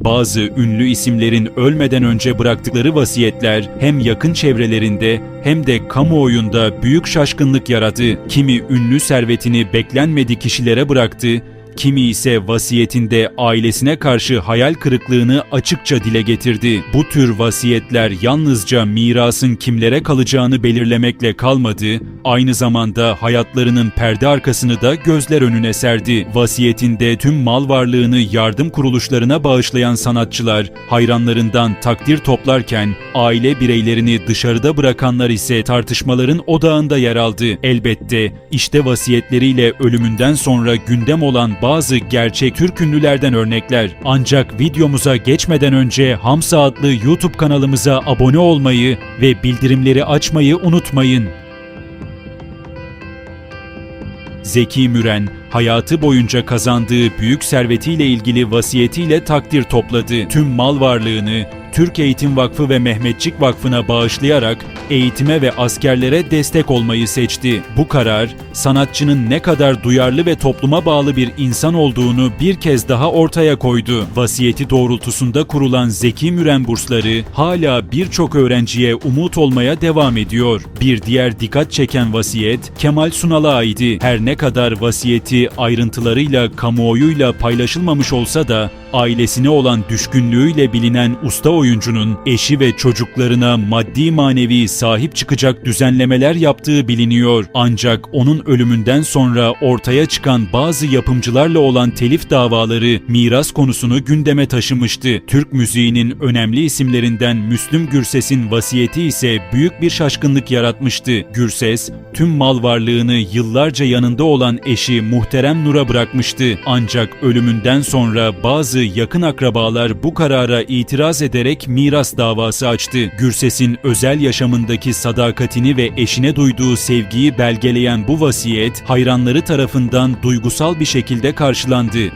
Bazı ünlü isimlerin ölmeden önce bıraktıkları vasiyetler hem yakın çevrelerinde hem de kamuoyunda büyük şaşkınlık yarattı. Kimi ünlü servetini beklenmedik kişilere bıraktı, kimi ise vasiyetinde ailesine karşı hayal kırıklığını açıkça dile getirdi. Bu tür vasiyetler yalnızca mirasın kimlere kalacağını belirlemekle kalmadı, aynı zamanda hayatlarının perde arkasını da gözler önüne serdi. Vasiyetinde tüm mal varlığını yardım kuruluşlarına bağışlayan sanatçılar hayranlarından takdir toplarken aile bireylerini dışarıda bırakanlar ise tartışmaların odağında yer aldı. Elbette işte vasiyetleriyle ölümünden sonra gündem olan bazı gerçek Türk ünlülerden örnekler. Ancak videomuza geçmeden önce Hamsa adlı YouTube kanalımıza abone olmayı ve bildirimleri açmayı unutmayın. Zeki Müren, hayatı boyunca kazandığı büyük servetiyle ilgili vasiyetiyle takdir topladı. Tüm mal varlığını Türk Eğitim Vakfı ve Mehmetçik Vakfı'na bağışlayarak eğitime ve askerlere destek olmayı seçti. Bu karar, sanatçının ne kadar duyarlı ve topluma bağlı bir insan olduğunu bir kez daha ortaya koydu. Vasiyeti doğrultusunda kurulan Zeki Müren bursları hala birçok öğrenciye umut olmaya devam ediyor. Bir diğer dikkat çeken vasiyet Kemal Sunal'a aidi. Her ne kadar vasiyeti ayrıntılarıyla kamuoyuyla paylaşılmamış olsa da ailesine olan düşkünlüğüyle bilinen usta oyuncunun eşi ve çocuklarına maddi manevi sahip çıkacak düzenlemeler yaptığı biliniyor. Ancak onun ölümünden sonra ortaya çıkan bazı yapımcılarla olan telif davaları miras konusunu gündeme taşımıştı. Türk müziğinin önemli isimlerinden Müslüm Gürses'in vasiyeti ise büyük bir şaşkınlık yaratmıştı. Gürses, tüm mal varlığını yıllarca yanında olan eşi Muhterem Nur'a bırakmıştı. Ancak ölümünden sonra bazı yakın akrabalar bu karara itiraz ederek miras davası açtı. Gürses'in özel yaşamındaki sadakatini ve eşine duyduğu sevgiyi belgeleyen bu vasiyet hayranları tarafından duygusal bir şekilde karşılandı.